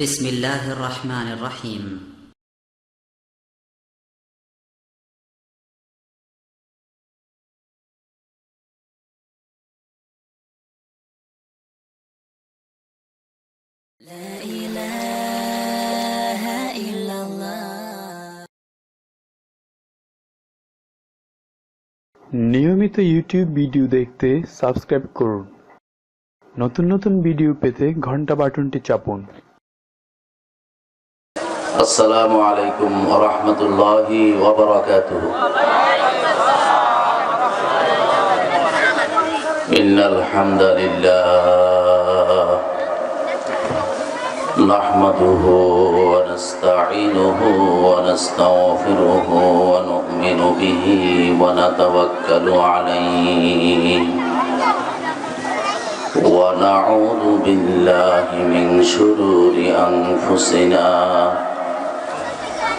بسم الله الرحمن الرحيم لا إله إلا الله নিয়মিত YouTube video দেখতে subscribe করুন নতুন নতুন ভিডিও পেতে ঘন্টা বাটনটি চাপুন السلام عليكم ورحمة الله وبركاته إن الحمد لله نحمده ونستعينه ونستغفره ونؤمن به ونتوكل عليه ونعوذ بالله من شرور أنفسنا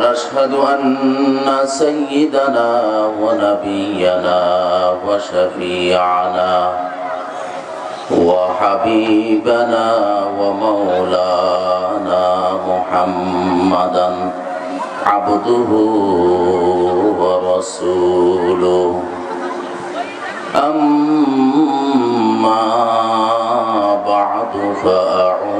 ونشهد أن سيدنا ونبينا وشفيعنا وحبيبنا ومولانا محمدا عبده ورسوله. أما بعد فأعوذ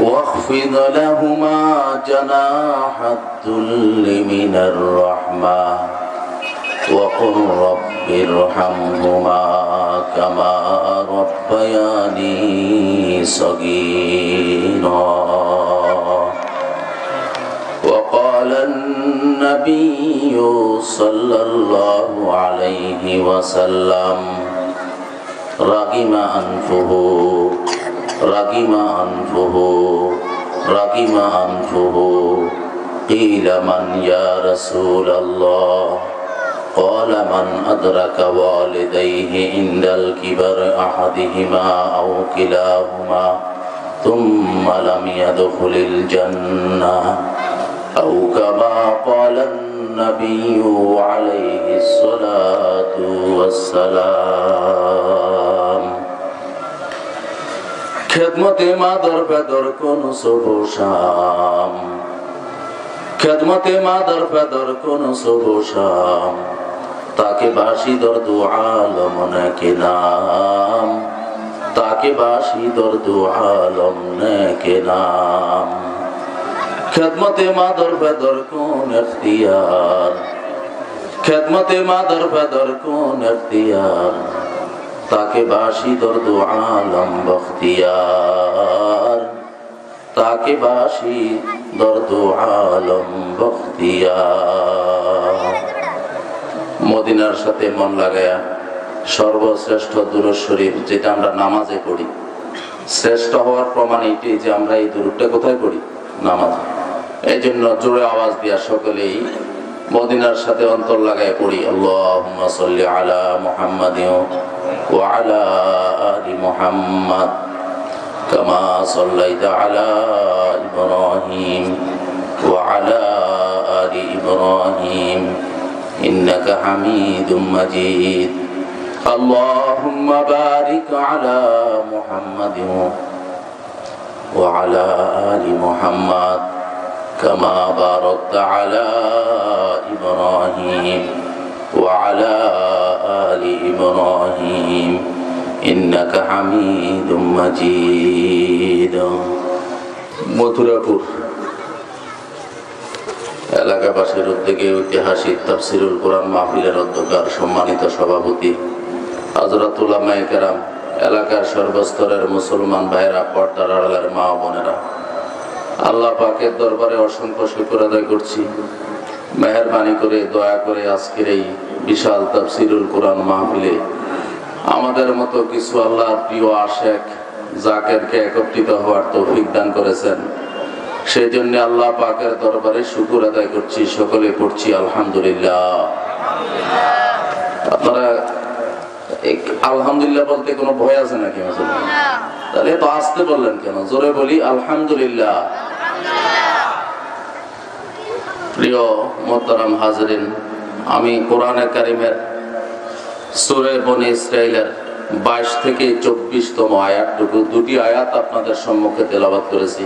واخفض لهما جناح الذل من الرحمة وقل رب ارحمهما كما ربياني صغيرا. وقال النبي صلى الله عليه وسلم رغم أنفه رغم أنفه رغم أنفه قيل من يا رسول الله قال من أدرك والديه عند الكبر أحدهما أو كلاهما ثم لم يدخل الجنة أو كما قال النبي عليه الصلاة والسلام খেদমতে মাদর বেদর কোন শুভ শাম। খেদমতে মাদর বেদর কোন শুভ শাম। তাকে বাসি দর দু আলম নাকি নাম। তাকে বাসি দর দু আলম নাকি নাম। খেদমতে মাদর বেদর কোন এখতিয়ার? খেদমতে মাদর বেদর কোন এখতিয়ার? তাকে বাসি দর্দ আলম বখতিয়ার। তাকে বাসি দর্দ আলম বখতিয়ার। মদিনার সাথে মন লাগায়া সর্বশ্রেষ্ঠ দূর শরীফ যেটা আমরা নামাজে পড়ি। শ্রেষ্ঠ হওয়ার প্রমাণ এইটাই যে আমরা এই দূরটা কোথায় পড়ি? নামাজে। এই জন্য জোরে আওয়াজ দিয়া সকলেই মদিনার সাথে অন্তর লাগায় পড়ি আল্লাহ সাল্লি আলা মুহাম্মাদ وعلى آل محمد كما صليت على إبراهيم وعلى آل إنك حميد مجيد اللهم بارك على محمد وعلى آل محمد كما باركت على إبراهيم وعلى آل إبراهيم إنك حميد مجيد মথুরাপুর এলাকাবাসীর উদ্যোগে ঐতিহাসিক তাফসিরুল কোরআন মাহফিলের অধ্যকার সম্মানিত সভাপতি হজরতুল্লাহ কেরাম এলাকার সর্বস্তরের মুসলমান ভাইরা পর্দার আড়ালের মা ও বোনেরা আল্লাহ পাকের দরবারে অসংখ্য শুক্র আদায় করছি। মেহরবানি করে দয়া করে আজকের এই বিশাল তাফসিরুল কোরআন মাহফিলে। আমাদের মতো কিছু আল্লাহর প্রিয় আশেক জাকেরকে একত্রিত হওয়ার তৌফিক দান করেছেন। সেই জন্য আল্লাহ পাকের দরবারে শুকুর আদায় করছি সকলে করছি আলহামদুলিল্লাহ। আপনারা আলহামদুলিল্লাহ বলতে কোনো ভয় আছে নাকি তাহলে তো আসতে বললেন কেন? জোরে বলি আলহামদুলিল্লাহ। প্রিয় মোহতারাম হাজরিন, আমি কোরআনে কারিমের সুরে বনে ইসরায়েলের বাইশ থেকে চব্বিশতম আয়াতটুকু দুটি আয়াত আপনাদের সম্মুখে তেলাবাদ করেছি।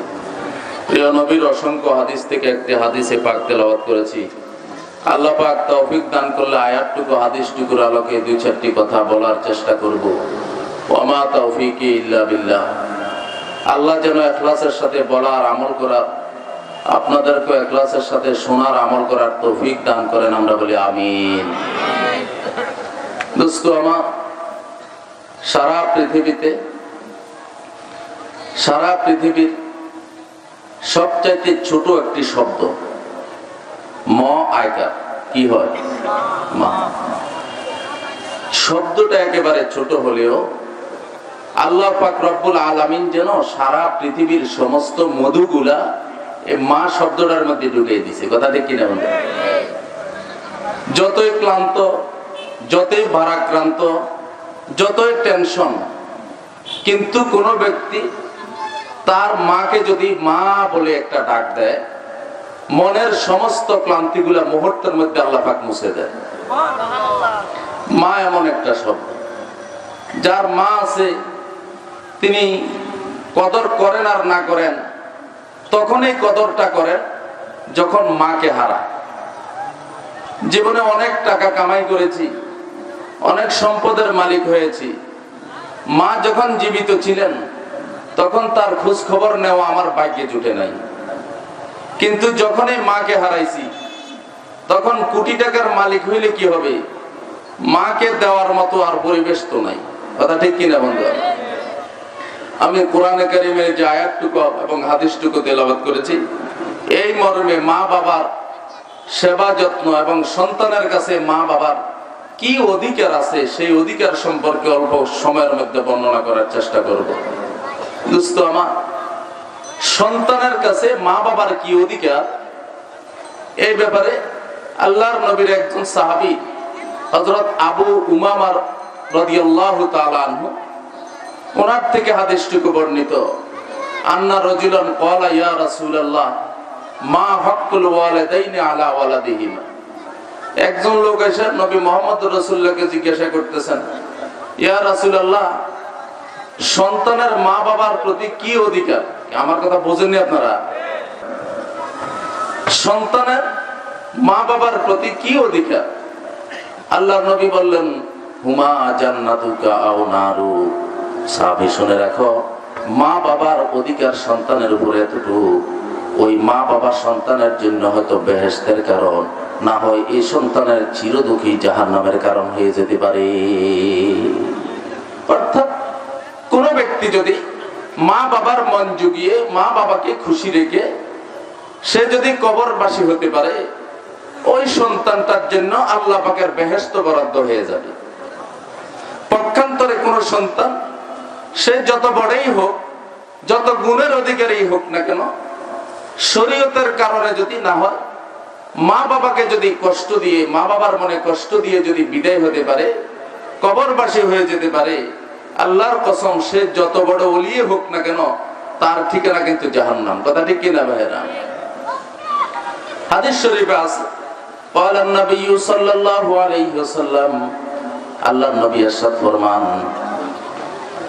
প্রিয় নবীর অসংখ্য হাদিস থেকে একটি হাদিসে পাক তেলাবাদ করেছি। আল্লাহ পাক তৌফিক দান করলে আয়াতটুকু, হাদিসটুকুর আলোকে দুই চারটি কথা বলার চেষ্টা করব। ওমা তৌফিক ইল্লা বিল্লাহ। আল্লাহ যেন এখলাসের সাথে বলার আমল করার আপনাদেরকে এখলাসের সাথে শোনার আমল করার তৌফিক দান করেন, আমরা বলি আমিন। দোস্ত, আমার সারা পৃথিবীতে, সারা পৃথিবীর সবচাইতে ছোট একটি শব্দ, ম আয়কার কি হয়? মা। শব্দটা একেবারে ছোট হলেও আল্লাহ পাক রব্বুল আলামিন যেন সারা পৃথিবীর সমস্ত মধুগুলা এই মা শব্দটার মধ্যে ঢুকিয়ে দিছে। কথা ঠিক কিনা বন্ধু যতই ক্লান্ত যতই ভারাক্রান্ত যতই টেনশন কিন্তু কোনো ব্যক্তি তার মাকে যদি মা বলে একটা ডাক দেয় মনের সমস্ত ক্লান্তিগুলা মুহূর্তের মধ্যে আল্লাহ পাক মুছে দেয় মা এমন একটা শব্দ। যার মা আছে তিনি কদর করেন আর না করেন তখনই কদরটা করেন যখন মাকে হারায় জীবনে অনেক টাকা কামাই করেছি, অনেক সম্পদের মালিক হয়েছি। মা যখন জীবিত ছিলেন, তখন তার খোঁজ খবর নেওয়া আমার ভাগ্যে জুটে নাই। কিন্তু যখনই মাকে হারাইছি, তখন কোটি টাকার মালিক হইলে কি হবে? মাকে দেওয়ার মতো আর পরিবেশ তো নাই। কথা ঠিক কিনা বন্ধু আমি কোরআনে কারিমের যে আয়াতটুকু এবং হাদিসটুকু তেলাবাদ করেছি, এই মর্মে মা বাবার সেবা যত্ন এবং সন্তানের কাছে মা বাবার কি অধিকার আছে, সেই অধিকার সম্পর্কে অল্প সময়ের মধ্যে বর্ণনা করার চেষ্টা করব। দুস্থ আমার, সন্তানের কাছে মা বাবার কি অধিকার? এই ব্যাপারে আল্লাহর নবীর একজন সাহাবি হজরত আবু উমামার রদিয়াল্লাহু তাআলা আনহু ওনার থেকে হাদিসটুকু বর্ণিত। আন্না রজুলান ক্বালা, ইয়া রাসূলুল্লাহ, মা হক্কুল ওয়ালিদাইনি আলা ওয়ালাদিহিমা। একজন লোক এসে নবী মোহাম্মদ রসুল্লাহকে জিজ্ঞাসা করতেছেন, ইয়া রাসূলুল্লাহ, সন্তানের মা বাবার প্রতি কি অধিকার? আমার কথা বোঝেননি আপনারা। সন্তানের মা বাবার প্রতি কি অধিকার? আল্লাহ নবী বললেন, হুমা জান্নাতুকা আও নারু সাহাবী শুনে রাখো, মা বাবার অধিকার সন্তানের উপরে এতটুকু। ওই মা বাবা সন্তানের জন্য হয়তো বেহেস্তের কারণ, না হয় এই সন্তানের চিরদুখী জাহান নামের কারণ হয়ে যেতে পারে। অর্থাৎ কোন ব্যক্তি যদি মা বাবার মন জুগিয়ে, মা বাবাকে খুশি রেখে সে যদি কবরবাসী হতে পারে, ওই সন্তানটার জন্য আল্লাহ পাকের বেহেস্ত বরাদ্দ হয়ে যাবে। পক্ষান্তরে কোন সন্তান সে যত বড়ই হোক যত গুণের অধিকারী হোক না কেন শরীয়তের কারণে যদি না হয় মা বাবাকে যদি কষ্ট দিয়ে মা বাবার মনে কষ্ট দিয়ে যদি বিদায় হতে পারে কবরবাসী হয়ে যেতে পারে আল্লাহর কসম সে যত বড় অলিয়ে হোক না কেন তার ঠিকানা কিন্তু জাহান্নাম কথা ঠিক কিনা ভাইরা হাদিস শরীফে আছে قال النبي صلى الله عليه وسلم আল্লাহ নবী এরশাদ ফরমান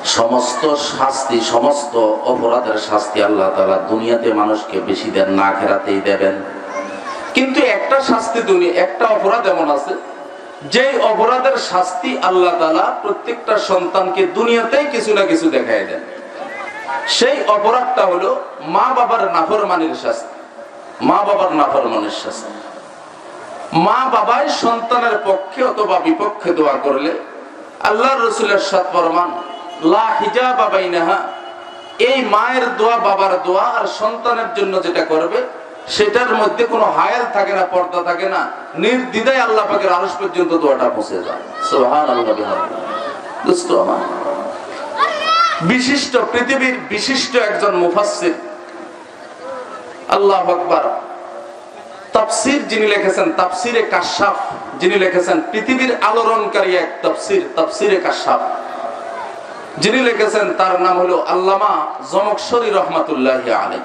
সমস্ত শাস্তি, সমস্ত অপরাধের শাস্তি আল্লাহ তালা দুনিয়াতে মানুষকে বেশি দেন, না খেরাতেই দেবেন। কিন্তু একটা শাস্তি দুনিয়া, একটা অপরাধ এমন আছে যে অপরাধের শাস্তি আল্লাহ তালা প্রত্যেকটা সন্তানকে দুনিয়াতেই কিছু না কিছু দেখায় দেন। সেই অপরাধটা হলো মা বাবার নাফরমানির শাস্তি, মা বাবার নাফরমানির শাস্তি। মা বাবাই সন্তানের পক্ষে অথবা বিপক্ষে দোয়া করলে আল্লাহ রসুলের সাত ফরমান এই মায়ের দোয়া, বাবার দোয়া আর সন্তানের জন্য যেটা করবে, সেটার মধ্যে কোনো হায়াল থাকে না, পর্দা থাকে না। আল্লাহ পর্যন্ত দোয়াটা পৌঁছে যায়। বিশিষ্ট, পৃথিবীর বিশিষ্ট একজন মুফাসসির। আল্লাহ আকবার। তাফসির যিনি লিখেছেন, তাফসিরে কাশাফ। যিনি লিখেছেন, পৃথিবীর আলোড়নকারী এক তাফসির, তাফসিরে কাশাফ। যিনি লিখেছেন, তার নাম হলো আল্লামা জমকশরী রহমাতুল্লাহ আলাই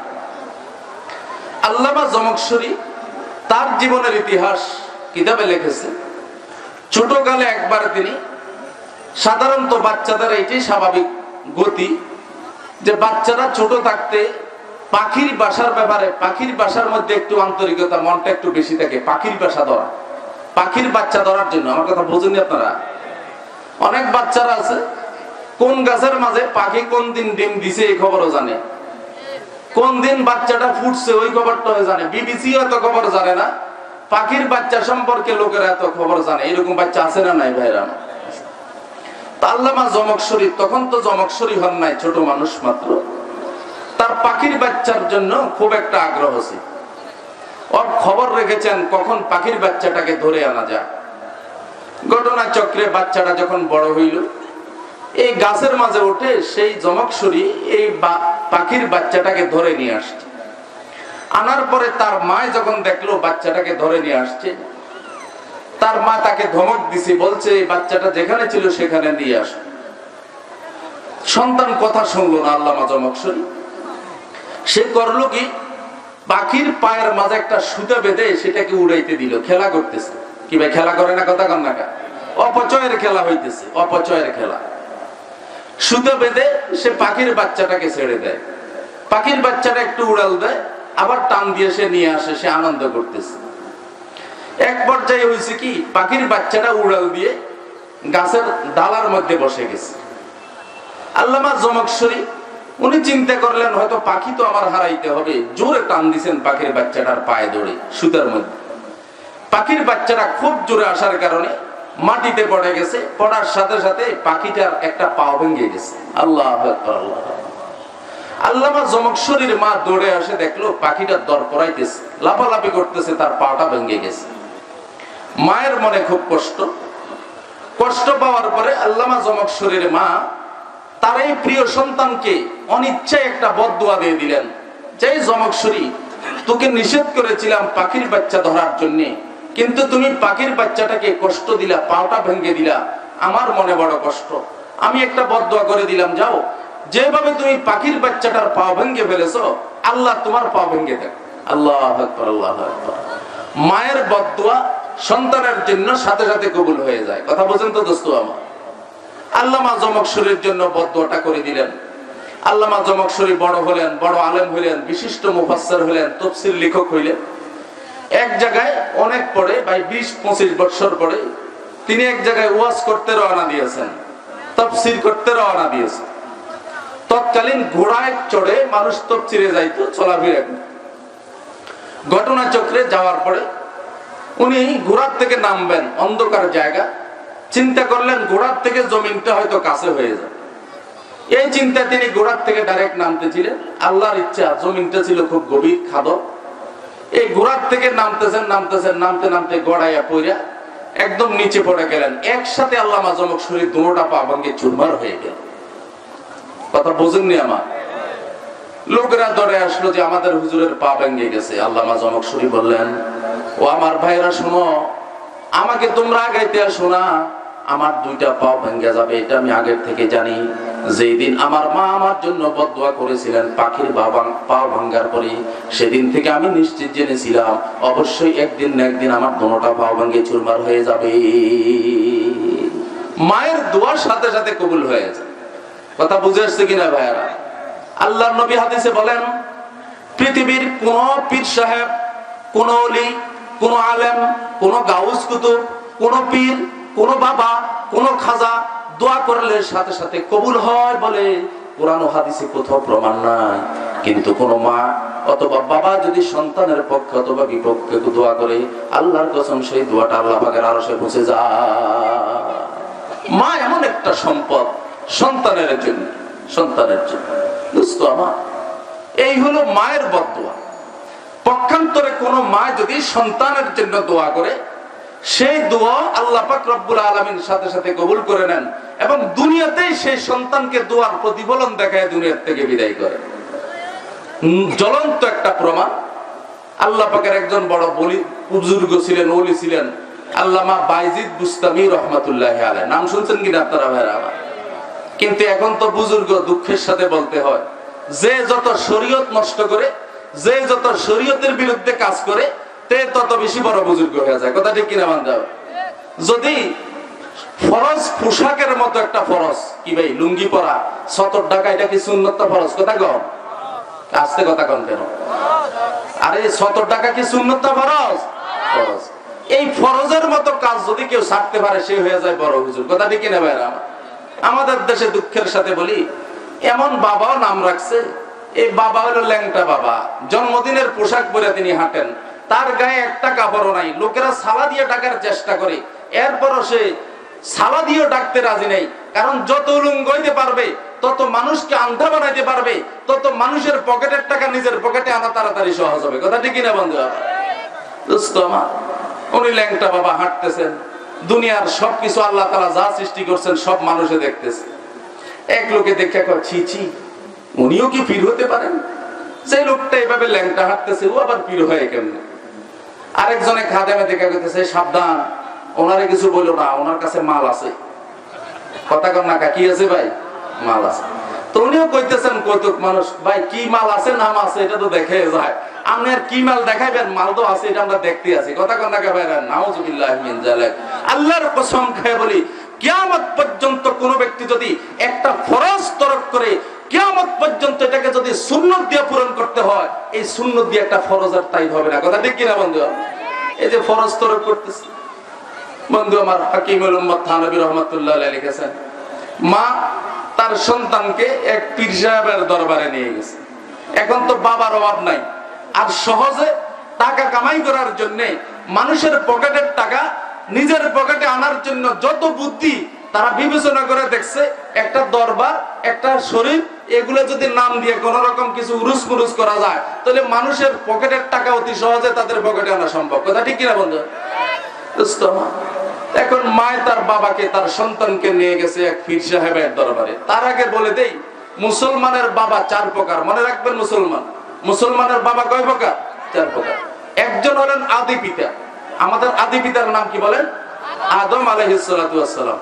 আল্লামা জমকশরী তার জীবনের ইতিহাস কিতাবে লিখেছে। ছোটকালে একবার তিনি সাধারণত বাচ্চাদের এটাই স্বাভাবিক গতি যে বাচ্চারা ছোট থাকতে পাখির বাসার ব্যাপারে, পাখির বাসার মধ্যে একটু আন্তরিকতা, মনটা একটু বেশি থাকে, পাখির বাসা ধরা। পাখির বাচ্চা ধরার জন্য, আমার কথা বোঝেনি আপনারা? অনেক বাচ্চারা আছে কোন গাছের মাঝে পাখি কোন দিন ডিম দিছে এই খবরও জানে। কোন দিন বাচ্চাটা ফুটছে ওই খবরটাও জানে। বিবিসি এত খবর জানে না। পাখির বাচ্চা সম্পর্কে লোকেরা এত খবর জানে। এরকম বাচ্চা আছে না নাই ভাইরা? আল্লামা জমকশরী তখন তো জমকশরী হন নাই, ছোট মানুষ মাত্র। তার পাখির বাচ্চার জন্য খুব একটা আগ্রহ ছিল ওর খবর রেখেছেন কখন পাখির বাচ্চাটাকে ধরে আনা যায়। ঘটনা চক্রে বাচ্চাটা যখন বড় হইল এই গাছের মাঝে উঠে সেই জমকসরি এই পাখির বাচ্চাটাকে ধরে নিয়ে আসছে। আনার পরে তার মায় যখন দেখল বাচ্চাটাকে ধরে নিয়ে আসছে, তার মা তাকে ধমক দিছে, বলছে, এই বাচ্চাটা যেখানে ছিল সেখানে দিয়ে আস। সন্তান কথা শুনলো না আল্লামা জমকসরি। সে করল কি? পাখির পায়ের মাঝে একটা সুতা বেঁধে সেটাকে উড়াইতে দিল, খেলা করতেছে। কি ভাই, খেলা করে না? কথা কন? অপচয়ের খেলা হইতেছে, অপচয়ের খেলা। সুতো বেঁধে সে পাখির বাচ্চাটাকে ছেড়ে দেয়। পাখির বাচ্চাটা একটু উড়াল দেয়, আবার টান দিয়ে সে নিয়ে আসে, সে আনন্দ করতেছে। এক পর্যায়ে হয়েছে কি, পাখির বাচ্চাটা উড়াল দিয়ে গাছের ডালার মধ্যে বসে গেছে। আল্লামা জমকশরী উনি চিন্তা করলেন, হয়তো পাখি তো আমার হারাইতে হবে, জোরে টান দিছেন পাখির বাচ্চাটার পায়ে দৌড়ে সুতার মধ্যে। পাখির বাচ্চাটা খুব জোরে আসার কারণে মাটিতে পড়ে গেছে, পড়ার সাথে সাথে পাখিটার একটা পাও ভেঙে গেছে। আল্লাহ আল্লাহ আল্লামা জমকশরীর মা দৌড়ে আসে, দেখল পাখিটা দর পড়াইতেছে লাফালাফি করতেছে, তার পাটা ভেঙে গেছে। মায়ের মনে খুব কষ্ট। কষ্ট পাওয়ার পরে আল্লামা জমকশরীর মা তার এই প্রিয় সন্তানকে অনিচ্ছায় একটা বদুয়া দিয়ে দিলেন। যে জমকশরী, তোকে নিষেধ করেছিলাম পাখির বাচ্চা ধরার জন্য কিন্তু তুমি পাখির বাচ্চাটাকে কষ্ট দিলা পাওটা ভেঙে দিলা। আমার মনে বড় কষ্ট। আমি একটা বদুয়া করে দিলাম, যাও। যেভাবে তুমি পাখির বাচ্চাটার পা ভেঙে ফেলেছো, আল্লাহ তোমার পা ভেঙে দেখ আল্লাহ আল্লাহ মায়ের বদুয়া সন্তানের জন্য সাথে সাথে কবুল হয়ে যায়। কথা বোঝেন তো দোস্ত আমার? আল্লামা জমকশরীর জন্য বদুয়াটা করে দিলেন। আল্লামা জমকশরী বড় হলেন, বড় আলেম হইলেন বিশিষ্ট মুফাসসির হলেন তফসির লেখক হইলেন। এক জায়গায় অনেক পরে প্রায় বিশ, পঁচিশ বছর পরে, তিনি এক জায়গায় ওয়াজ করতে রওনা দিয়েছেন, তফসির করতে রওনা দিয়েছেন। তৎকালীন ঘোড়ায় চড়ে মানুষ তফসিরে যাইতো, চলাফেরা। ঘটনা চক্রে যাওয়ার পরে উনি ঘোড়ার থেকে নামবেন, অন্ধকার জায়গা। চিন্তা করলেন, ঘোড়ার থেকে জমিনটা হয়তো কাছে হয়ে যায় এই চিন্তা তিনি ঘোড়ার থেকে ডাইরেক্ট নামতেছিলেন আল্লাহর ইচ্ছা, জমিনটা ছিল খুব গভীর, খাদক। এই ঘোড়ার থেকে নামতেছেন নামতেছেন, নামতে নামতে গড়াইয়া পইরা একদম নিচে পড়ে গেলেন। একসাথে আল্লাহ মাজমক শরীর দুটা পা ভাঙ্গে চুরমার হয়ে গেল। কথা বোঝেননি আমার? লোকেরা দরে আসলো যে আমাদের হুজুরের পা ভেঙে গেছে। আল্লাহ মাজমক শরী বললেন, ও আমার ভাইরা, শোনো, আমাকে তোমরা আগাইতে আসো না। আমার দুইটা পাও ভেঙে যাবে, এটা আমি আগের থেকে জানি। যেই দিন আমার মা আমার জন্য বদুয়া করেছিলেন, পাখির বাবা পা ভাঙ্গার পরে সেদিন থেকে আমি নিশ্চিত জেনেছিলাম, অবশ্যই একদিন না একদিন আমার দোনোটা পা ভাঙ্গে চুরমার হয়ে যাবে। মায়ের দোয়ার সাথে সাথে কবুল হয়ে যায়। কথা বুঝে আসছে কিনা ভাইয়ারা? আল্লাহ নবী হাদিসে বলেন, পৃথিবীর কোন পীর সাহেব, কোন অলি কোন আলেম, কোন গাউস কুতুব, কোন পীর, কোন বাবা, কোন খাজা দোয়া করলে সাথে সাথে কবুল হয় বলে কোরআন হাদিসে কোথাও প্রমাণ নাই। কিন্তু কোন মা অথবা বাবা যদি সন্তানের পক্ষে অথবা বিপক্ষে দোয়া করে, আল্লাহর কসম সেই দোয়াটা আল্লাহ পাকের আরও সে পৌঁছে যায়। মা এমন একটা সম্পদ সন্তানের জন্য সন্তানের জন্য। বুঝতো আমার, এই হলো মায়ের বদোয়া পক্ষান্তরে কোন মা যদি সন্তানের জন্য দোয়া করে সেই দোয়া আল্লাহ পাক রব্বুল আলমীর সাথে সাথে কবুল করে নেন এবং দুনিয়াতেই সেই সন্তানকে দোয়ার প্রতিফলন দেখায় দুনিয়ার থেকে বিদায় করে। জ্বলন্ত একটা প্রমাণ। আল্লাহ পাকের একজন বড় বলি, বুজুর্গ ছিলেন, ওলি ছিলেন, আল্লামা বাইজিদ বুস্তামি রহমাতুল্লাহ আলাই নাম শুনছেন কিনা আপনারা ভাইরা আমার? কিন্তু এখন তো বুজুর্গ দুঃখের সাথে বলতে হয়। যে যত শরীয়ত নষ্ট করে, যে যত শরীয়তের বিরুদ্ধে কাজ করে তে তত বেশি বড় বুজুর্গ হয়ে যায়। কথা ঠিক কিনা মান যাও যদি ফরজ পোশাকের মতো একটা ফরজ, কি ভাই, লুঙ্গি পরা, সতর টাকা এটা কি সুন্নত ফরজ? কথা কম আসতে কথা কম কেন? আরে, সতর টাকা কি সুন্নত ফরজ? ফরজ। এই ফরজের মতো কাজ যদি কেউ ছাড়তে পারে, সে হয়ে যায় বড় হুজুর। কথা ঠিক কিনা, ভাইরা? আমাদের দেশে দুঃখের সাথে বলি, এমন বাবাও নাম রাখছে, এই বাবা হলো ল্যাংটা বাবা। জন্মদিনের পোশাক পরে তিনি হাঁটেন। তার গায়ে একটা কাপড়ও নাই। লোকেরা সালা দিয়ে ডাকার চেষ্টা করে। এরপরও সে সালা দিয়েও ডাকতে রাজি নেই। কারণ যত উলুঙ্গ হইতে পারবে, তত মানুষকে আন্ধা বানাইতে পারবে, তত মানুষের পকেটের টাকা নিজের পকেটে আনা তাড়াতাড়ি সহজ হবে। কথা ঠিক কিনা বন্ধু আমার? উনি ল্যাংটা বাবা হাঁটতেছেন। দুনিয়ার সবকিছু আল্লাহ তালা যা সৃষ্টি করছেন সব মানুষে দেখতেছে। এক লোকে দেখে কয়, ছি ছি, উনিও কি পীর হতে পারেন? যে লোকটা এভাবে ল্যাংটা হাঁটতেছে, ও আবার পীর হয় কেমনে? আরেকজনে খাদেমে দেখা করতেছে সাবধান, ওনারে কিছু বলো না, ওনার কাছে মাল আছে। কথা কর না কি আছে ভাই? মাল আছে। তো উনিও কইতেছেন, কৌতুক মানুষ, ভাই, কি মাল আছে, নাম আছে, এটা তো দেখে যায়। আপনার কি মাল দেখাইবেন, মাল তো আছে, এটা আমরা দেখতে আছি। কথা কর না ভাই নাউজুবিল্লাহ মিন আল্লাহর কসম বলি, কিয়ামত পর্যন্ত কোন ব্যক্তি যদি একটা ফরজ তরক করে, কিয়ামত পর্যন্ত এটাকে যদি সুন্নত দিয়ে পূরণ করতে হয়। এই সুন্নত দিয়ে একটা ফরজের তাই হবে না। কথা ঠিক কিনা বন্ধু এই যে ফরজ তরক করতেছে। বন্ধু আমার উম্মত থানবী রহমাতুল্লাহ লিখেছেন, মা তার সন্তানকে এক পীর সাহেবের দরবারে নিয়ে গেছে। এখন তো বাবার অভাব নাই। আর সহজে টাকা কামাই করার জন্য মানুষের পকেটের টাকা নিজের পকেটে আনার জন্য যত বুদ্ধি তারা বিবেচনা করে দেখছে, একটা দরবার, একটা শরীর এগুলো যদি নাম দিয়ে কোন রকম কিছু উরুস মুরুস করা যায়, তাহলে মানুষের পকেটের টাকা অতি সহজে তাদের পকেটে আনা সম্ভব। কথা ঠিক কিনা বন্ধু? এখন মায় তার বাবাকে, তার সন্তানকে নিয়ে গেছে এক পীর সাহেবের দরবারে। তার আগে বলে দেই, মুসলমানের বাবা চার প্রকার। মনে রাখবেন মুসলমান। মুসলমানের বাবা কয় প্রকার? চার প্রকার। একজন হলেন আদি পিতা। আমাদের আদি পিতার নাম কি বলেন? আদম আলহিসাম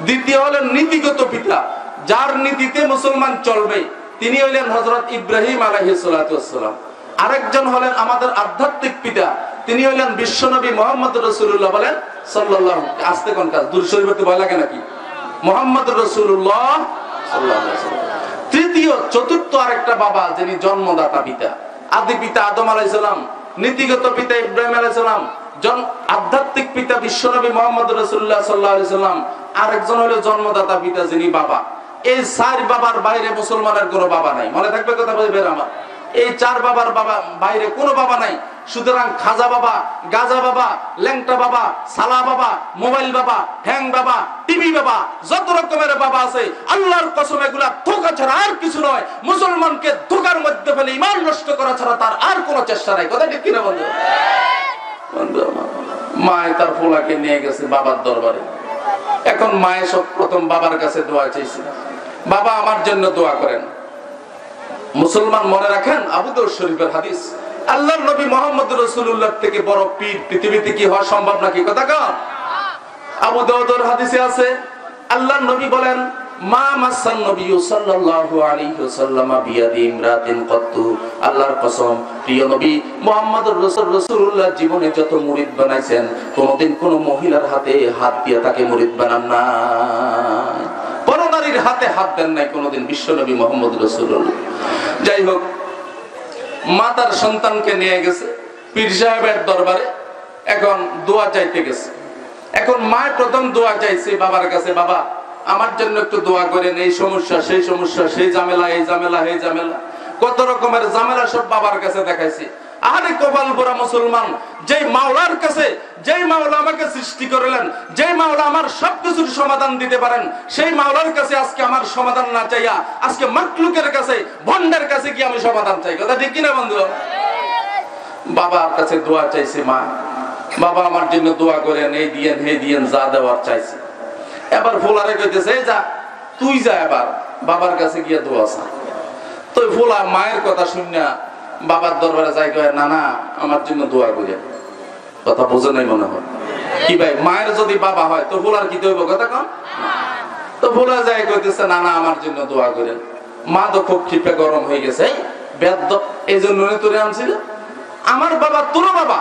দ্বিতীয় হলেন নীতিগত পিতা। যার নীতিতে মুসলমান চলবে, তিনি হইলেন হজরত ইব্রাহিম আলহিসাম আরেকজন হলেন আমাদের আধ্যাত্মিক পিতা, তিনি হইলেন বিশ্বনবী মোহাম্মদ রসুল্লাহ বলেন সাল্লাহ আসতে কোন কাজ দূর শরীফতে ভয় লাগে নাকি? মোহাম্মদ রসুল্লাহ তৃতীয়, চতুর্থ আরেকটা বাবা, যিনি জন্মদাতা পিতা। আদি পিতা আদম আলাইসালাম নীতিগত পিতা ইব্রাহিম আলাইসালাম জন আধ্যাত্মিক পিতা বিশ্বনবী মোহাম্মদ রসুল্লাহ সাল্লাহ সাল্লাম। আরেকজন হলো জন্মদাতা পিতা, যিনি বাবা। এই চার বাবার বাইরে মুসলমানের কোনো বাবা নাই। মনে থাকবে কথা বলবেন আমার। এই চার বাবার বাবা বাইরে কোনো বাবা নাই। সুতরাং খাজা বাবা, গাজা বাবা, ল্যাংটা বাবা, সালা বাবা, মোবাইল বাবা, হ্যাং বাবা, টিভি বাবা, যত রকমের বাবা আছে, আল্লাহর কসম এগুলা ধোকা ছাড়া আর কিছু নয়। মুসলমানকে ধোকার মধ্যে ফেলে ইমান নষ্ট করা ছাড়া তার আর কোনো চেষ্টা নাই। কথা ঠিক কিনা বন্ধু? বন্ধু, মায় তার ফোলাকে নিয়ে গেছে বাবার দরবারে। এখন মায়ে সব প্রথম বাবার কাছে দোয়া চাইছে। বাবা আমার জন্য দোয়া করেন। মুসলমান মনে রাখেন আবুদর শরীফের হাদিস, আল্লাহর নবী মোহাম্মদ রসুল্লাহ থেকে বড় পীর, পৃথিবীতে কি হওয়া সম্ভব নাকি কথা কন? আবু দাউদর হাদিসে আছে, আল্লাহর নবী বলেন, মা মাসান নবী সাল্লাল্লাহু আলাইহি ওয়াসাল্লাম বিয়াদি ইমরাতিন কত্তু। আল্লাহর কসম, প্রিয় নবী মুহাম্মদুর রাসূল, রাসূলুল্লাহ জীবনে যত মুরিদ বানাইছেন, কোনোদিন কোনো মহিলার হাতে হাত দিয়ে তাকে মুরিদ বানান না পরনারীর হাতে হাত দেন নাই কোনোদিন বিশ্বনবী মোহাম্মদ রসুল্লাহ যাই হোক মা তার সন্তানকে নিয়ে গেছে পীর সাহেবের দরবারে, এখন দোয়া চাইতে গেছে। এখন মা প্রথম দোয়া চাইছে বাবার কাছে, বাবা, আমার জন্য একটু দোয়া করেন, এই সমস্যা, সেই সমস্যা, সেই ঝামেলা, এই ঝামেলা এই ঝামেলা। কত রকমের ঝামেলা সব বাবার কাছে দেখাইছে। আরে কপাল পোড়া মুসলমান, যেই মাওলার কাছে, যেই মাওলা আমাকে সৃষ্টি করলেন, যেই মাওলা আমার সবকিছুর সমাধান দিতে পারেন, সেই মাওলার কাছে আজকে আমার সমাধান না চাইয়া, আজকে মাকলুকের কাছে ভন্ডের কাছে কি আমি সমাধান চাই। কথা ঠিক কিনা বন্ধু? বাবার কাছে দোয়া চাইছে মা। বাবা আমার জন্য দোয়া করেন, এই দিয়েন হে দিয়েন, যা দেওয়ার চাইছে। এবার ফুলারে কইতেছে, "এই যা, তুই যা এবার, বাবার কাছে গিয়ে দোয়া চা তো ফুলা মায়ের কথা শুনিয়া বাবার দরবারে যাই কয় না না আমার জন্য দোয়া করিয়া। কথা বোঝে নাই মনে হয়। কি ভাই, মায়ের যদি বাবা হয়, তো ফুলার কি দইব কথা কম তো ফুলা যায় কইতেছে না না আমার জন্য দোয়া করেন মা তো খুব ক্ষিপে গরম হয়ে গেছে বেদ্য এই জন্য তোরে আনছিল। আমার বাবা তোর বাবা?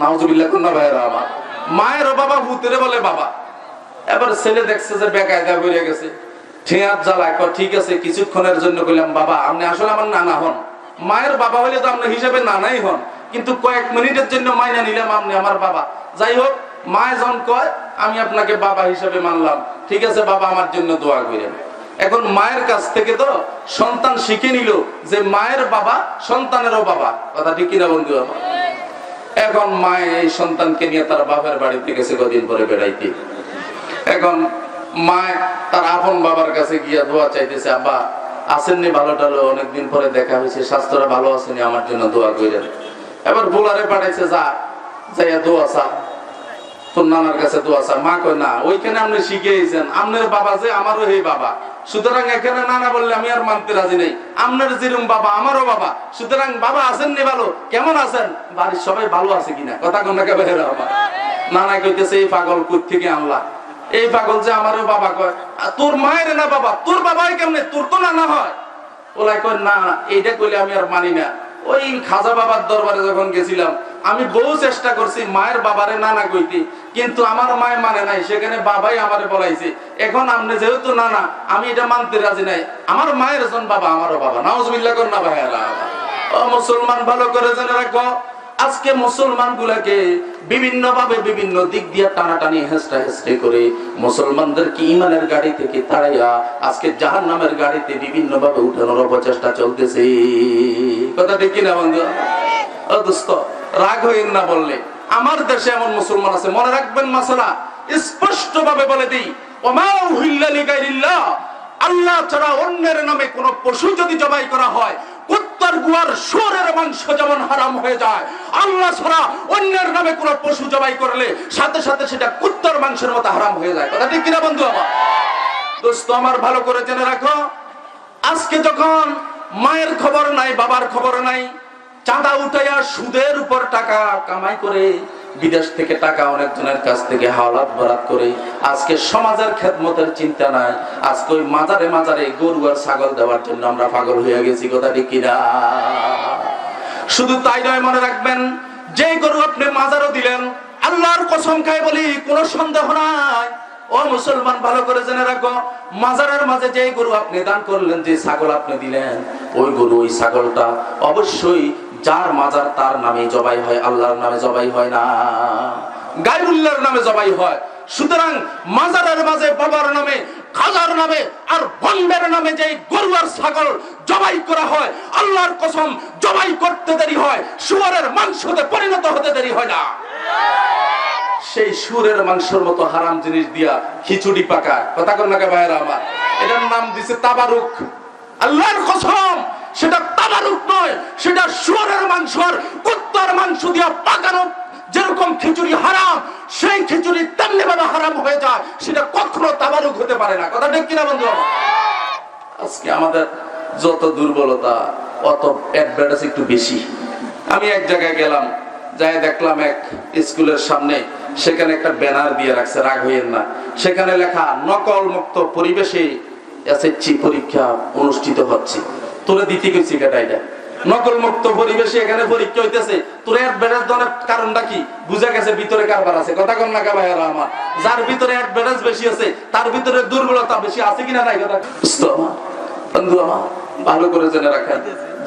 নাউজুবিল্লাহ কোন ভাইরা আমার। মায়ের বাবা, ভূতেরে বলে বাবা। এবার ছেলে দেখছে যে বেকায়দা হয়ে গেছে। ঠিয়ার জ্বালায় ঠিক আছে, কিছুক্ষণের জন্য কইলাম, বাবা, আপনি আসলে আমার নানা হন। মায়ের বাবা হলে তো আপনার হিসেবে নানাই হন। কিন্তু কয়েক মিনিটের জন্য মাইনা নিলাম আপনি আমার বাবা। যাই হোক মায় যখন কয়, আমি আপনাকে বাবা হিসেবে মানলাম। ঠিক আছে, বাবা আমার জন্য দোয়া করেন। এখন মায়ের কাছ থেকে তো সন্তান শিখে নিল যে মায়ের বাবা সন্তানেরও বাবা। কথা ঠিক কিনা বন্ধু আমার? এখন মায়ে এই সন্তানকে নিয়ে তার বাপের বাড়িতে গেছে কদিন পরে বেড়াইতে। এখন মা তার আপন বাবার কাছে গিয়া দোয়া চাইতেছে, আব্বা আসেননি ভালো টালো অনেকদিন পরে দেখা হয়েছে স্বাস্থ্যটা ভালো আসেনি, আমার জন্য দোয়া কইরেন। এবার বোলারে পাঠাইছে যা, যাইয়া দোয়া তোর নানার কাছে মা কয়, না, ওইখানে আপনি আপনার বাবা যে আমারও হে বাবা। সুতরাং এখানে নানা বললে আমি আর মানতে রাজি নেই। আপনার যেরকম বাবা, আমারও বাবা। সুতরাং বাবা আছেননি ভালো। কেমন আছেন? বাড়ির সবাই ভালো আছে কিনা? কথা কোন নানা কইতেছে, এই পাগল থেকে আনলা? এই পাগল যে আমারও বাবা কয় তোর মায়ের না বাবা? তোর বাবাই কেমনে? তোর তো নানা হয়। ওলাই কয়, না, এইটা কইলে আমি আর মানি না। ওই খাজা বাবার দরবারে যখন গেছিলাম, আমি বহু চেষ্টা করছি মায়ের বাবারে নানা কইতে, কিন্তু আমার মায় মানে নাই, সেখানে বাবাই আমারে বলাইছে, এখন আপনি যেহেতু নানা, আমি এটা মানতে রাজি নাই। আমার মায়ের জন বাবা, আমারও বাবা। নাউজুবিল্লাহ কর না ভাইয়ারা। ও মুসলমান ভালো করে জেনে রাখো। আজকে মুসলমান গুলাকে বিভিন্ন ভাবে বিভিন্ন দিক দিয়ে টানাটানি হেসটা হেসটে করে মুসলমানদেরকে ইমানের গাড়ি থেকে তাড়াইয়া আজকে জাহান নামের গাড়িতে বিভিন্ন ভাবে উঠানোর অপচেষ্টা চলতেছে? কথা ঠিক কিনা বন্ধু? ও দোস্ত, রাগ হইন না বললে। আমার দেশে এমন মুসলমান আছে, মনে রাখবেন মাসালা স্পষ্ট ভাবে বলে দিই আল্লাহ ছাড়া অন্যের নামে কোন পশু যদি জবাই করা হয় কুত্তার গুয়ার শুয়োরের মাংস যেমন হারাম হয়ে যায়, আল্লাহ ছাড়া অন্যের নামে কোন পশু জবাই করলে সাথে সাথে সেটা কুত্তর মাংসের মতো হারাম হয়ে যায়। কথা ঠিক কিনা বন্ধু আমার? দোস্ত, আমার ভালো করে জেনে রাখো। আজকে যখন মায়ের খবর নাই, বাবার খবর নাই, চাঁদা উঠাইয়া সুদের উপর টাকা কামাই করে বিদেশ থেকে টাকা অনেকজনের কাছ থেকে হাওলাত বরাত করে। আজকে সমাজের খেদমতের চিন্তা নাই। আজকে ওই মাজারে মাজারে গরু আর ছাগল দেওয়ার জন্য আমরা পাগল হয়ে গেছি, কথা ঠিক কিনা? শুধু তাই নয়, মনে রাখবেন যে গরু আপনি মাজারও দিলেন, আল্লাহর কসম খাই বলি, কোনো সন্দেহ নাই। ও মুসলমান, ভালো করে জেনে রাখো, মাজারের মাঝে যে গরু আপনি দান করলেন, যে ছাগল আপনি দিলেন, ওই গরু, ওই ছাগলটা অবশ্যই যার মাজার তার নামে জবাই হয়, আল্লাহর নামে জবাই হয় না। গাইবুল্লাহর নামে জবাই হয়। সুতরাং মাজারের মাঝে বাবার নামে খাজার নামে আর বন্ডের নামে যে গরু আর ছাগল জবাই করা হয়, আল্লাহর কসম জবাই করতে দেরি হয়, শুয়ারের মাংসতে পরিণত হতে দেরি হয় না। সেই সুরের মাংসের মতো হারাম জিনিস দিয়া খিচুড়ি পাকা কথা কন নাকি ভাইয়েরা আমার? এটার নাম দিছে তাবারুক। আল্লাহর কসম সেটা তাবারুক নয়, সেটা সুরের মাংস আর কুত্তার মাংস দিয়া পাকানো যেরকম খিচুড়ি হারাম, সেই খিচুড়ি তেমনি ভাবে হারাম হয়ে যায়, সেটা কখনো তাবারুক হতে পারে না। কথা ঠিক কিনা বন্ধু আজকে আমাদের যত দুর্বলতা, অত অ্যাডভার্টাইজ একটু বেশি। আমি এক জায়গায় গেলাম, যাই দেখলাম এক স্কুলের সামনে, সেখানে একটা ব্যানার দিয়ে রাখছে, রাগ হইয়েন না। সেখানে লেখা, নকল মুক্ত পরিবেশে এসএসসি পরীক্ষা অনুষ্ঠিত হচ্ছে। তোরে দিতে গেছি এটা নকল মুক্ত পরিবেশে এখানে পরীক্ষা হইতেছে। তোর অ্যাডভার্টাইজ দেওয়ার কারণটা কি? বুঝা গেছে ভিতরে কারবার আছে। কথা কন না ভাইয়ারা আমার যার ভিতরে অ্যাডভার্টাইজ বেশি আছে তার ভিতরে দুর্বলতা বেশি আছে কিনা নাই কথা বুঝতো আমার বন্ধু আমার ভালো করে জেনে রাখেন।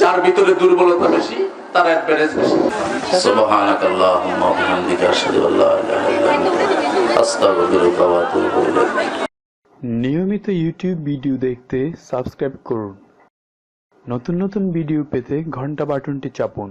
যার ভিতরে দুর্বলতা বেশি তার অ্যাডভার্টাইজ বেশি। সুবহানাক আল্লাহুম্মা ওয়া বিহামদিকা আশহাদু আল্লা ইলাহা ইল্লা আনতা আস্তাগফিরুকা ওয়া আতুবু ইলাইক। নিয়মিত ইউটিউব ভিডিও দেখতে সাবস্ক্রাইব করুন। নতুন নতুন ভিডিও পেতে ঘণ্টা বাটনটি চাপুন।